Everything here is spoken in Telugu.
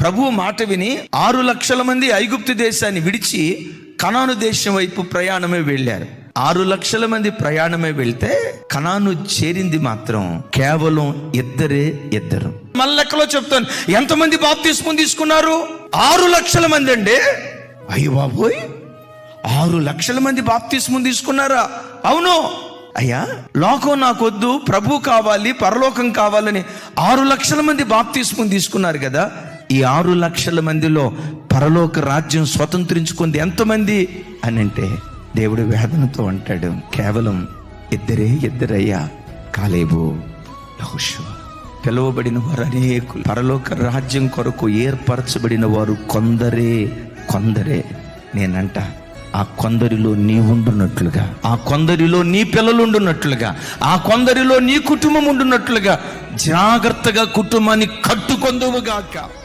ప్రభు మాట విని ఆరు లక్షల మంది ఐగుప్తు దేశాన్ని విడిచి కనాను దేశం వైపు ప్రయాణమే వెళ్ళారు. ఆరు లక్షల మంది ప్రయాణమే వెళ్తే కనాను చేరింది మాత్రం కేవలం ఇద్దరే ఇద్దరు. మళ్ళీ లెక్కలో చెప్తాను ఎంతమంది బాప్తిస్మం తీసుకున్నారు? ఆరు లక్షల మంది అండి. అయ్యో బాబోయ్ ఆరు లక్షల మంది బాప్తిస్మం తీసుకున్నారా? అవును. అయ్యా లోకం నాకొద్దు ప్రభు కావాలి పరలోకం కావాలని ఆరు లక్షల మంది బాప్తిస్మం తీసుకున్నారు కదా. ఈ ఆరు లక్షల మందిలో పరలోక రాజ్యం స్వతంత్రించుకుంది ఎంతమంది అని అంటే దేవుడు వేదనతో అంటాడు కేవలం ఇద్దరే ఇద్దరయ్యా కాలేబు యెహోషువ. పిలువబడిన వారు అనేకులు. పరలోక రాజ్యం కొరకు ఏర్పరచబడిన వారు కొందరే కొందరే. నేనంట ఆ కొందరిలో నీ ఉండున్నట్లుగా ఆ కొందరిలో నీ పిల్లలు ఉండున్నట్లుగా ఆ కొందరిలో నీ కుటుంబం ఉండున్నట్లుగా జాగ్రత్తగా కుటుంబాన్ని కట్టుకొందువుగాక